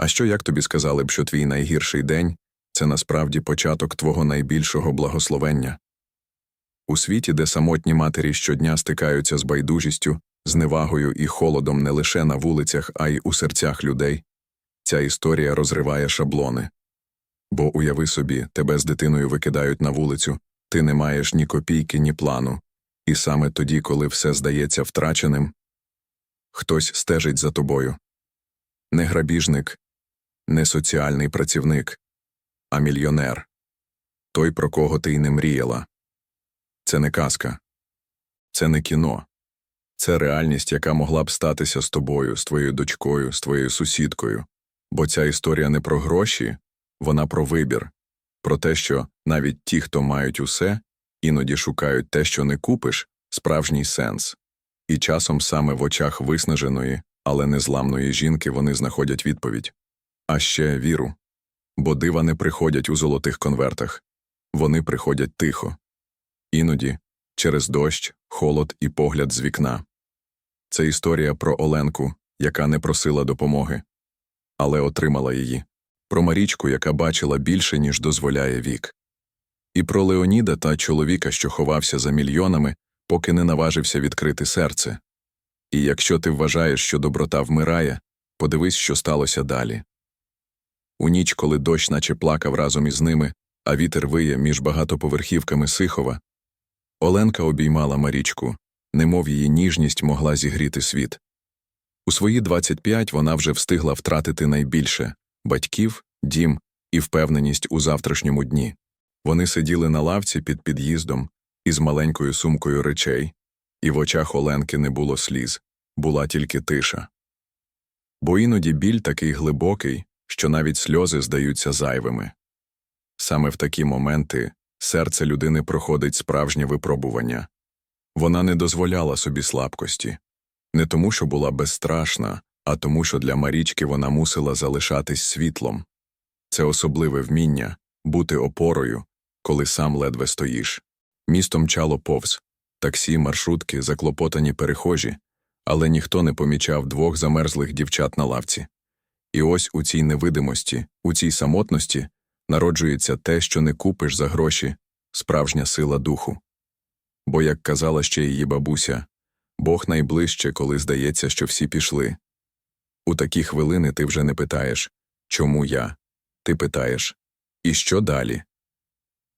А що як тобі сказали б, що твій найгірший день це насправді початок твого найбільшого благословення? У світі, де самотні матері щодня стикаються з байдужістю, зневагою і холодом не лише на вулицях, а й у серцях людей, ця історія розриває шаблони. Бо уяви собі, тебе з дитиною викидають на вулицю, ти не маєш ні копійки, ні плану, і саме тоді, коли все здається втраченим, хтось стежить за тобою. Не грабіжник, не соціальний працівник, а мільйонер. Той, про кого ти й не мріяла. Це не казка, це не кіно. Це реальність, яка могла б статися з тобою, з твоєю дочкою, з твоєю сусідкою. Бо ця історія не про гроші, вона про вибір, про те, що навіть ті, хто мають усе, іноді шукають те, що не купиш, справжній сенс. І часом саме в очах виснаженої, але незламної жінки вони знаходять відповідь. А ще віру. Бо дива не приходять у золотих конвертах, вони приходять тихо. Іноді через дощ, холод і погляд з вікна. Це історія про Оленку, яка не просила допомоги, але отримала її, про Марічку, яка бачила більше, ніж дозволяє вік, і про Леоніда та чоловіка, що ховався за мільйонами, поки не наважився відкрити серце. І якщо ти вважаєш, що доброта вмирає, подивись, що сталося далі. У ніч, коли дощ наче плакав разом із ними, а вітер виє між багатоповерхівками Сихова, Оленка обіймала Марічку, немов її ніжність могла зігріти світ. У свої 25 вона вже встигла втратити найбільше батьків, дім і впевненість у завтрашньому дні. Вони сиділи на лавці під під'їздом із маленькою сумкою речей, і в очах Оленки не було сліз, була тільки тиша. Бо іноді біль такий глибокий, що навіть сльози здаються зайвими. Саме в такі моменти серце людини проходить справжнє випробування. Вона не дозволяла собі слабкості, не тому, що була безстрашна, а тому, що для Марічки вона мусила залишатись світлом. Це особливе вміння бути опорою, коли сам ледве стоїш. Місто мчало повз таксі, маршрутки, заклопотані перехожі, але ніхто не помічав двох замерзлих дівчат на лавці. І ось у цій невидимості, у цій самотності народжується те, що не купиш за гроші, справжня сила духу. Бо, як казала ще її бабуся, Бог найближче, коли здається, що всі пішли. У такі хвилини ти вже не питаєш чому я? Ти питаєш і що далі?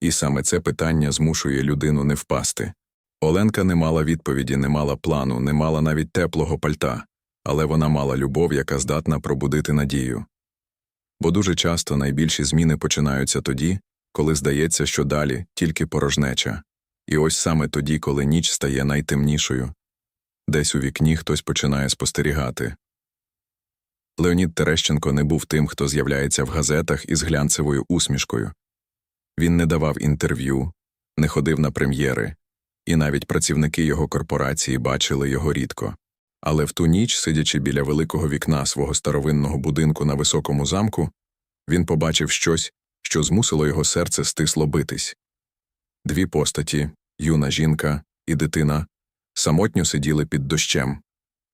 І саме це питання змушує людину не впасти. Оленка не мала відповіді, не мала плану, не мала навіть теплого пальта, але вона мала любов, яка здатна пробудити надію. Бо дуже часто найбільші зміни починаються тоді, коли здається, що далі тільки порожнеча, і ось саме тоді, коли ніч стає найтемнішою. Десь у вікні хтось починає спостерігати. Леонід Терещенко не був тим, хто з'являється в газетах із глянцевою усмішкою. Він не давав інтерв'ю, не ходив на прем'єри, і навіть працівники його корпорації бачили його рідко. Але в ту ніч, сидячи біля великого вікна свого старовинного будинку на високому замку, він побачив щось, що змусило його серце стисло битись. Дві постаті юна жінка і дитина самотньо сиділи під дощем.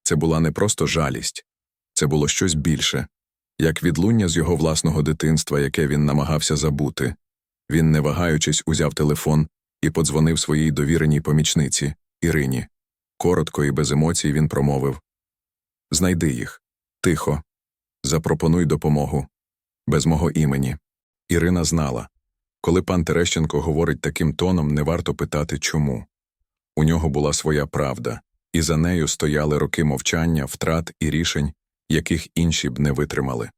Це була не просто жалість, це було щось більше, як відлуння з його власного дитинства, яке він намагався забути. Він, не вагаючись, узяв телефон і подзвонив своїй довіреній помічниці Ірині. Коротко і без емоцій він промовив Знайди їх. Тихо. Запропонуй допомогу. Без мого імені. Ірина знала. Коли пан Терещенко говорить таким тоном, не варто питати чому. У нього була своя правда, і за нею стояли роки мовчання, втрат і рішень, яких інші б не витримали.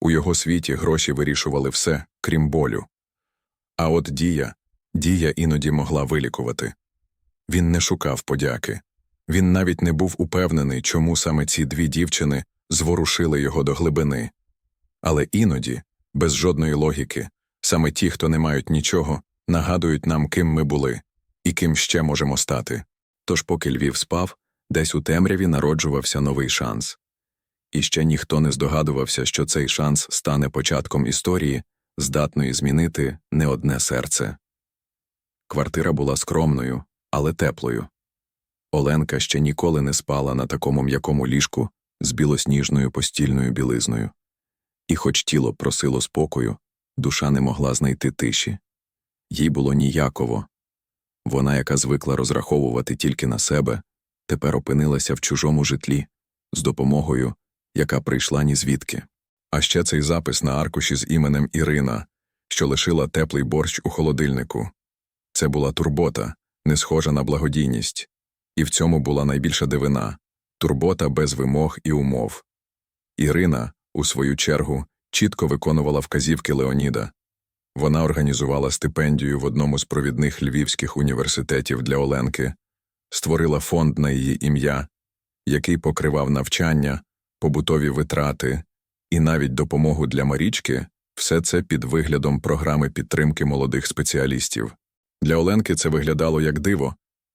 У його світі гроші вирішували все, крім болю. А от дія, дія іноді могла вилікувати. Він не шукав подяки. Він навіть не був упевнений, чому саме ці дві дівчини зворушили його до глибини. Але іноді, без жодної логіки, саме ті, хто не мають нічого, нагадують нам, ким ми були і ким ще можемо стати. Тож, поки Львів спав, десь у темряві народжувався новий шанс. І ще ніхто не здогадувався, що цей шанс стане початком історії, здатної змінити не одне серце. Квартира була скромною, але теплою. Оленка ще ніколи не спала на такому м'якому ліжку з білосніжною постільною білизною. І хоч тіло просило спокою, душа не могла знайти тиші. Їй було ніяково. Вона, яка звикла розраховувати тільки на себе, тепер опинилася в чужому житлі з допомогою, яка прийшла ні звідки. А ще цей запис на аркуші з іменем Ірина, що лишила теплий борщ у холодильнику. Це була турбота, не схожа на благодійність. І в цьому була найбільша дивина турбота без вимог і умов. Ірина, у свою чергу, чітко виконувала вказівки Леоніда. Вона організувала стипендію в одному з провідних львівських університетів для Оленки, створила фонд на її ім'я, який покривав навчання, побутові витрати і навіть допомогу для Марічки, все це під виглядом програми підтримки молодих спеціалістів. Для Оленки це виглядало як диво,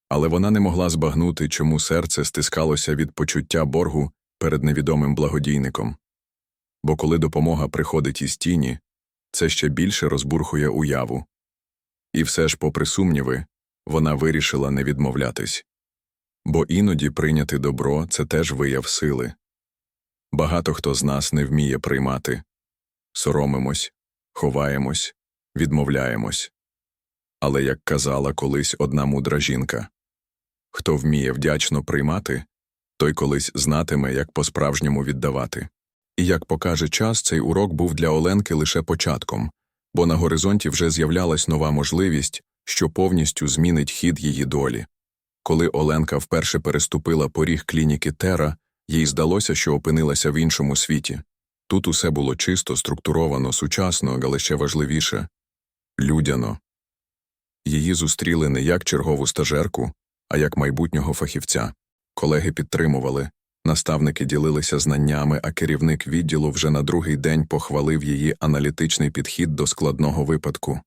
але вона не могла збагнути, чому серце стискалося від почуття боргу перед невідомим благодійником. Бо коли допомога приходить із тіні, це ще більше розбурхує уяву. І все ж, попри сумніви, вона вирішила не відмовлятись. Бо іноді прийняти добро це теж вияв сили. Багато хто з нас не вміє приймати соромимось, ховаємось, відмовляємось. Але, як казала колись одна мудра жінка хто вміє вдячно приймати, той колись знатиме, як по-справжньому віддавати. І як покаже час, цей урок був для Оленки лише початком, бо на горизонті вже з'являлась нова можливість, що повністю змінить хід її долі. Коли Оленка вперше переступила поріг клініки Тера, їй здалося, що опинилася в іншому світі. Тут усе було чисто, структуровано, сучасно, але ще важливіше людяно. Її зустріли не як чергову стажерку, а як майбутнього фахівця. Колеги підтримували, наставники ділилися знаннями, а керівник відділу вже на другий день похвалив її аналітичний підхід до складного випадку.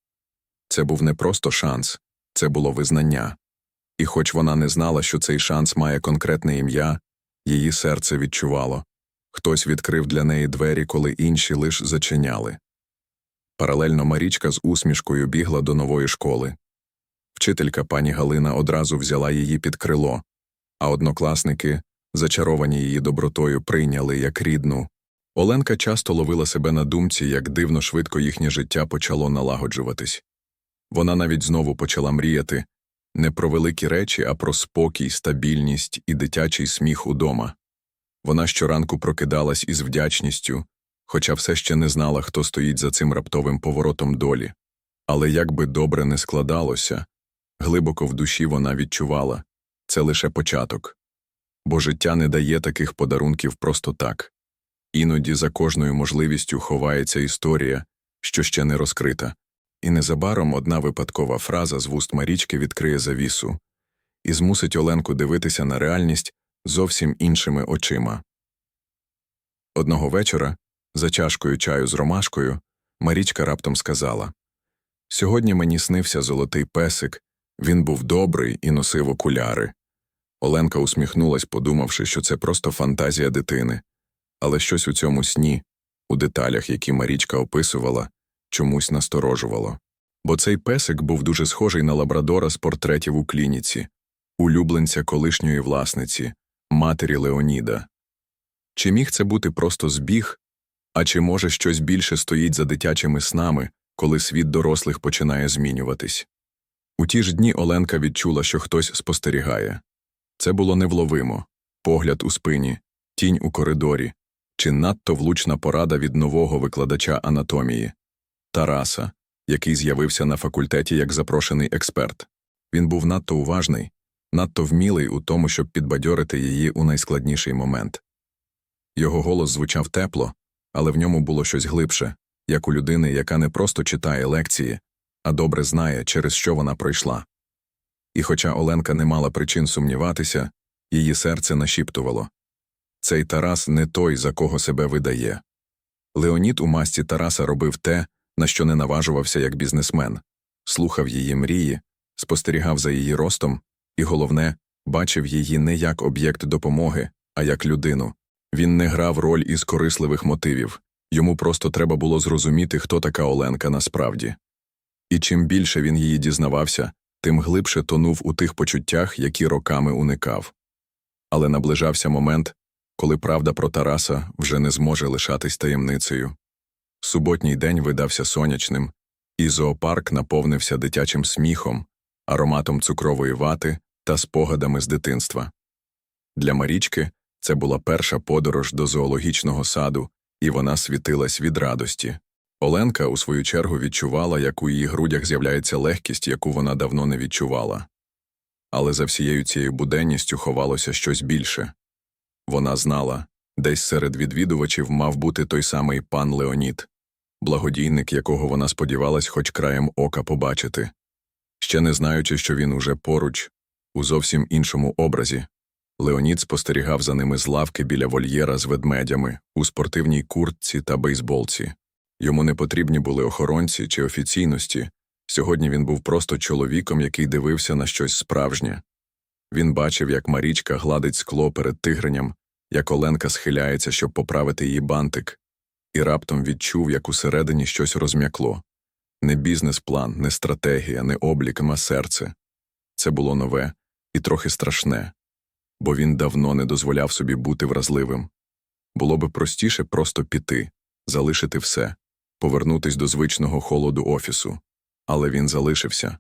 Це був не просто шанс, це було визнання. І хоч вона не знала, що цей шанс має конкретне ім'я, її серце відчувало хтось відкрив для неї двері, коли інші лиш зачиняли. Паралельно Марічка з усмішкою бігла до нової школи. Вчителька пані Галина одразу взяла її під крило, а однокласники, зачаровані її добротою, прийняли як рідну. Оленка часто ловила себе на думці, як дивно швидко їхнє життя почало налагоджуватись. Вона навіть знову почала мріяти не про великі речі, а про спокій, стабільність і дитячий сміх удома. Вона щоранку прокидалась із вдячністю, хоча все ще не знала, хто стоїть за цим раптовим поворотом долі. Але як би добре не складалося, глибоко в душі вона відчувала це лише початок. Бо життя не дає таких подарунків просто так. Іноді за кожною можливістю ховається історія, що ще не розкрита, і незабаром одна випадкова фраза з вуст Марічки відкриє завісу і змусить Оленку дивитися на реальність зовсім іншими очима. Одного вечора, за чашкою чаю з ромашкою, Марічка раптом сказала Сьогодні мені снився золотий песик, він був добрий і носив окуляри. Оленка усміхнулась, подумавши, що це просто фантазія дитини, але щось у цьому сні, у деталях, які Марічка описувала, чомусь насторожувало. Бо цей песик був дуже схожий на лабрадора з портретів у клініці, улюбленця колишньої власниці, матері Леоніда. Чи міг це бути просто збіг, а чи може щось більше стоїть за дитячими снами, коли світ дорослих починає змінюватись? У ті ж дні Оленка відчула, що хтось спостерігає. Це було невловимо погляд у спині, тінь у коридорі, чи надто влучна порада від нового викладача анатомії Тараса, який з'явився на факультеті як запрошений експерт. Він був надто уважний, надто вмілий у тому, щоб підбадьорити її у найскладніший момент. Його голос звучав тепло, але в ньому було щось глибше, як у людини, яка не просто читає лекції, а добре знає, через що вона пройшла. І хоча Оленка не мала причин сумніватися, її серце нашіптувало цей Тарас не той, за кого себе видає. Леонід у масті Тараса робив те, на що не наважувався як бізнесмен, слухав її мрії, спостерігав за її ростом і, головне, бачив її не як об'єкт допомоги, а як людину. Він не грав роль із корисливих мотивів йому просто треба було зрозуміти, хто така Оленка насправді. І чим більше він її дізнавався, тим глибше тонув у тих почуттях, які роками уникав. Але наближався момент, коли правда про Тараса вже не зможе лишатись таємницею. Суботній день видався сонячним, і зоопарк наповнився дитячим сміхом, ароматом цукрової вати та спогадами з дитинства. Для Марічки це була перша подорож до зоологічного саду, і вона світилась від радості. Оленка, у свою чергу, відчувала, як у її грудях з'являється легкість, яку вона давно не відчувала. Але за всією цією буденністю ховалося щось більше. Вона знала, десь серед відвідувачів мав бути той самий пан Леонід, благодійник, якого вона сподівалась хоч краєм ока побачити. Ще не знаючи, що він уже поруч, у зовсім іншому образі, Леонід спостерігав за ними з лавки біля вольєра з ведмедями у спортивній куртці та бейсболці. Йому не потрібні були охоронці чи офіційності. Сьогодні він був просто чоловіком, який дивився на щось справжнє. Він бачив, як Марічка гладить скло перед тигреням, як Оленка схиляється, щоб поправити її бантик, і раптом відчув, як усередині щось розм'якло. Не бізнес-план, не стратегія, не облік, а серце. Це було нове і трохи страшне, бо він давно не дозволяв собі бути вразливим. Було би простіше просто піти, залишити все, повернутись до звичного холоду офісу. Але він залишився.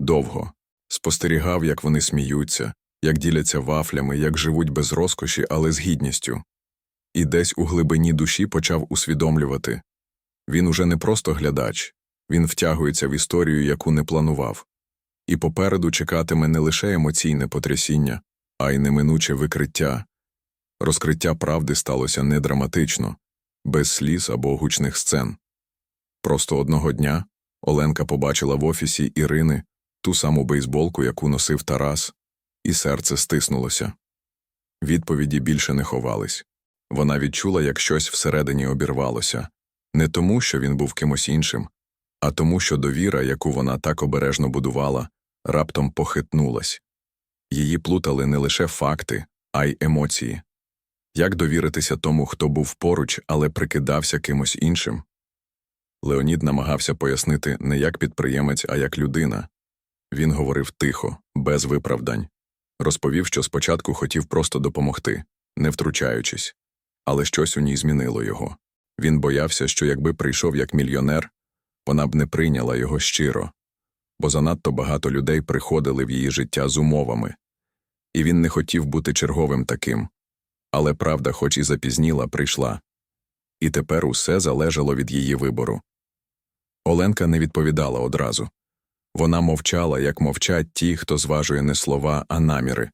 Довго. Спостерігав, як вони сміються, як діляться вафлями, як живуть без розкоші, але з гідністю. І десь у глибині душі почав усвідомлювати він уже не просто глядач, він втягується в історію, яку не планував. І попереду чекатиме не лише емоційне потрясіння, а й неминуче викриття. Розкриття правди сталося не драматично, без сліз або гучних сцен. Просто одного дня Оленка побачила в офісі Ірини ту саму бейсболку, яку носив Тарас, і серце стиснулося. Відповіді більше не ховались. Вона відчула, як щось всередині обірвалося, не тому, що він був кимось іншим, а тому, що довіра, яку вона так обережно будувала, раптом похитнулась. Її плутали не лише факти, а й емоції. Як довіритися тому, хто був поруч, але прикидався кимось іншим? Леонід намагався пояснити не як підприємець, а як людина. Він говорив тихо, без виправдань. Розповів, що спочатку хотів просто допомогти, не втручаючись, але щось у ній змінило його. Він боявся, що якби прийшов як мільйонер, вона б не прийняла його щиро, бо занадто багато людей приходили в її життя з умовами, і він не хотів бути черговим таким. Але правда, хоч і запізніла, прийшла. І тепер усе залежало від її вибору. Оленка не відповідала одразу. Вона мовчала, як мовчать ті, хто зважує не слова, а наміри.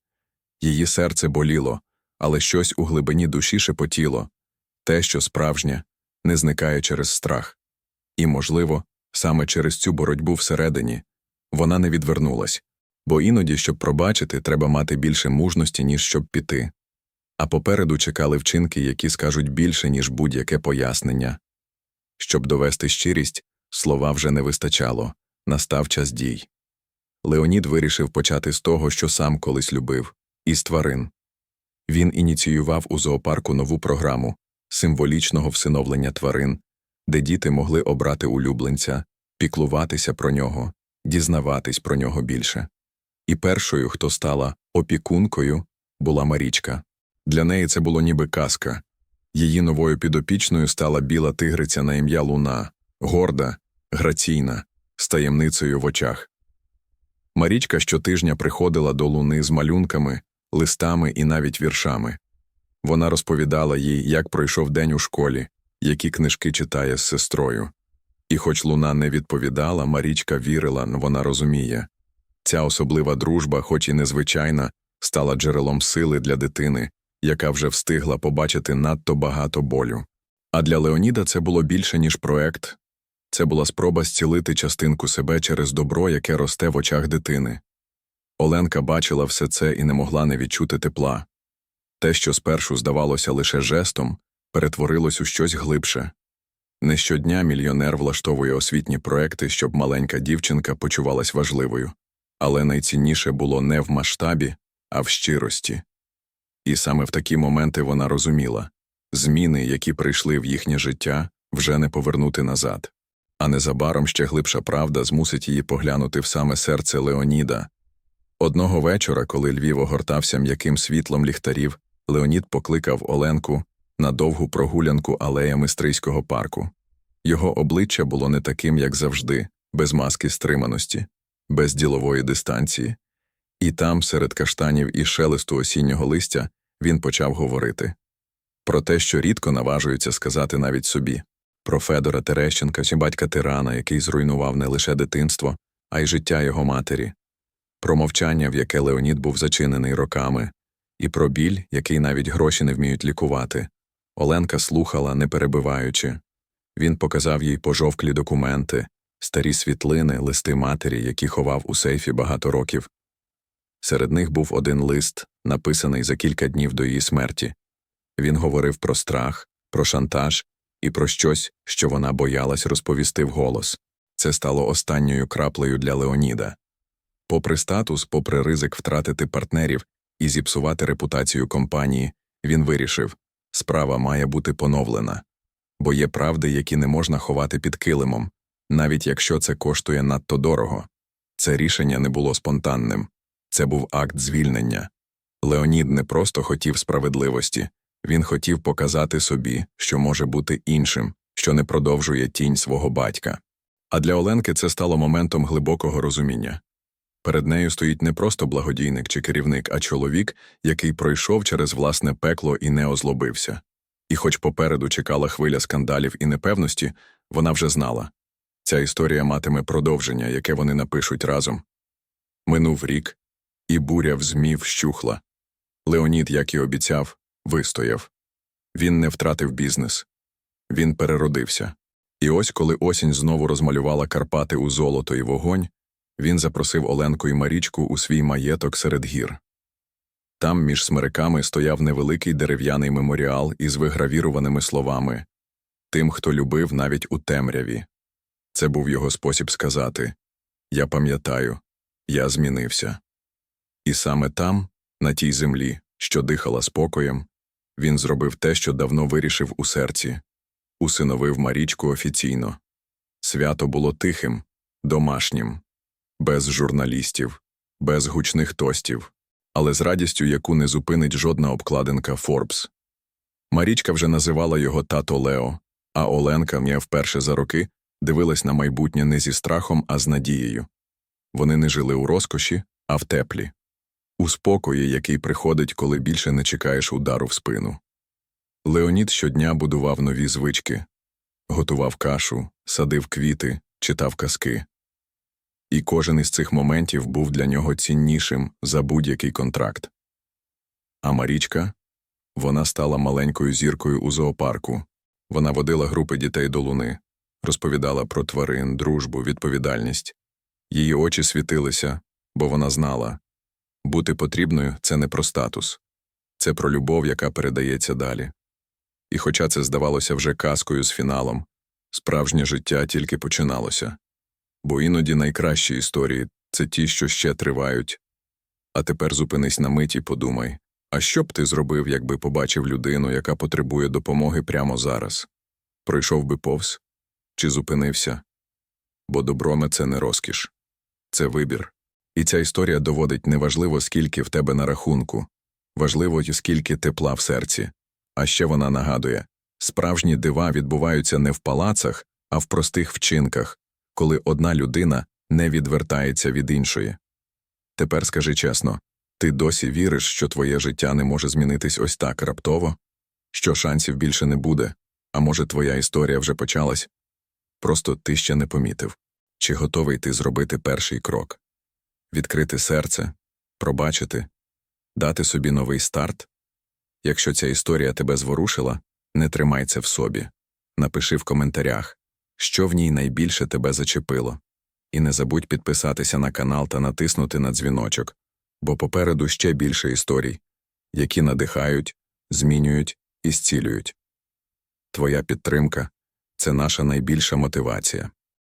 Її серце боліло, але щось у глибині душі шепотіло те, що справжнє, не зникає через страх. І, можливо, саме через цю боротьбу всередині вона не відвернулась, бо іноді, щоб пробачити, треба мати більше мужності, ніж щоб піти. А попереду чекали вчинки, які скажуть більше, ніж будь-яке пояснення. Щоб довести щирість, слова вже не вистачало, настав час дій. Леонід вирішив почати з того, що сам колись любив, із тварин. Він ініціював у зоопарку нову програму символічного всиновлення тварин, де діти могли обрати улюбленця, піклуватися про нього, дізнаватись про нього більше. І першою, хто стала опікункою, була Марічка. Для неї це було ніби казка. Її новою підопічною стала біла тигриця на ім'я Луна, горда, граційна, з таємницею в очах. Марічка щотижня приходила до луни з малюнками, листами і навіть віршами. Вона розповідала їй, як пройшов день у школі, які книжки читає з сестрою. І хоч луна не відповідала, Марічка вірила, вона розуміє. Ця особлива дружба, хоч і незвичайна, стала джерелом сили для дитини, яка вже встигла побачити надто багато болю. А для Леоніда це було більше, ніж проект це була спроба зцілити частинку себе через добро, яке росте в очах дитини. Оленка бачила все це і не могла не відчути тепла. Те, що спершу здавалося лише жестом, перетворилось у щось глибше. Не щодня мільйонер влаштовує освітні проекти, щоб маленька дівчинка почувалась важливою, але найцінніше було не в масштабі, а в щирості. І саме в такі моменти вона розуміла зміни, які прийшли в їхнє життя, вже не повернути назад. А незабаром ще глибша правда змусить її поглянути в саме серце Леоніда. Одного вечора, коли Львів огортався м'яким світлом ліхтарів, Леонід покликав Оленку на довгу прогулянку алеями Стрийського парку. Його обличчя було не таким, як завжди, без маски стриманості, без ділової дистанції. І там, серед каштанів і шелесту осіннього листя, він почав говорити про те, що рідко наважується сказати навіть собі, про Федора Терещенка чи батька тирана, який зруйнував не лише дитинство, а й життя його матері, про мовчання, в яке Леонід був зачинений роками, і про біль, який навіть гроші не вміють лікувати. Оленка слухала, не перебиваючи. Він показав їй пожовклі документи, старі світлини, листи матері, які ховав у сейфі багато років. Серед них був один лист, написаний за кілька днів до її смерті. Він говорив про страх, про шантаж і про щось, що вона боялась розповісти вголос. Це стало останньою краплею для Леоніда. Попри статус, попри ризик втратити партнерів і зіпсувати репутацію компанії, він вирішив справа має бути поновлена. Бо є правди, які не можна ховати під килимом, навіть якщо це коштує надто дорого. Це рішення не було спонтанним, це був акт звільнення. Леонід не просто хотів справедливості, він хотів показати собі, що може бути іншим, що не продовжує тінь свого батька. А для Оленки це стало моментом глибокого розуміння. Перед нею стоїть не просто благодійник чи керівник, а чоловік, який пройшов через власне пекло і не озлобився. І хоч попереду чекала хвиля скандалів і непевності, вона вже знала ця історія матиме продовження, яке вони напишуть разом. Минув рік, і буря в ЗМІ вщухла. Леонід, як і обіцяв, вистояв. Він не втратив бізнес. Він переродився. І ось, коли осінь знову розмалювала Карпати у золото і вогонь, він запросив Оленку і Марічку у свій маєток серед гір. Там між смериками стояв невеликий дерев'яний меморіал із вигравіруваними словами Тим, хто любив навіть у темряві. Це був його спосіб сказати Я пам'ятаю, я змінився. І саме там, на тій землі, що дихала спокоєм, він зробив те, що давно вирішив у серці усиновив Марічку офіційно. Свято було тихим, домашнім, без журналістів, без гучних тостів, але з радістю, яку не зупинить жодна обкладинка Форбс. Марічка вже називала його тато Лео, а Оленка, м'я вперше за роки, дивилась на майбутнє не зі страхом, а з надією. Вони не жили у розкоші, а в теплі, у спокої, який приходить, коли більше не чекаєш удару в спину. Леонід щодня будував нові звички, готував кашу, садив квіти, читав казки. І кожен із цих моментів був для нього ціннішим за будь-який контракт. А Марічка вона стала маленькою зіркою у зоопарку. Вона водила групи дітей до луни, розповідала про тварин, дружбу, відповідальність. Її очі світилися, бо вона знала бути потрібною це не про статус, це про любов, яка передається далі. І хоча це здавалося вже казкою з фіналом, справжнє життя тільки починалося. Бо іноді найкращі історії це ті, що ще тривають. А тепер зупинись на мить і подумай а що б ти зробив, якби побачив людину, яка потребує допомоги прямо зараз? Пройшов би повз чи зупинився? Бо доброме це не розкіш, це вибір. І ця історія доводить неважливо, скільки в тебе на рахунку, важливо, скільки тепла в серці. А ще вона нагадує справжні дива відбуваються не в палацах, а в простих вчинках, коли одна людина не відвертається від іншої. Тепер скажи чесно ти досі віриш, що твоє життя не може змінитись ось так раптово, що шансів більше не буде, а може, твоя історія вже почалась? Просто ти ще не помітив, чи готовий ти зробити перший крок відкрити серце, пробачити, дати собі новий старт. Якщо ця історія тебе зворушила, не тримай це в собі. Напиши в коментарях, що в ній найбільше тебе зачепило. І не забудь підписатися на канал та натиснути на дзвіночок, бо попереду ще більше історій, які надихають, змінюють і зцілюють. Твоя підтримка це наша найбільша мотивація.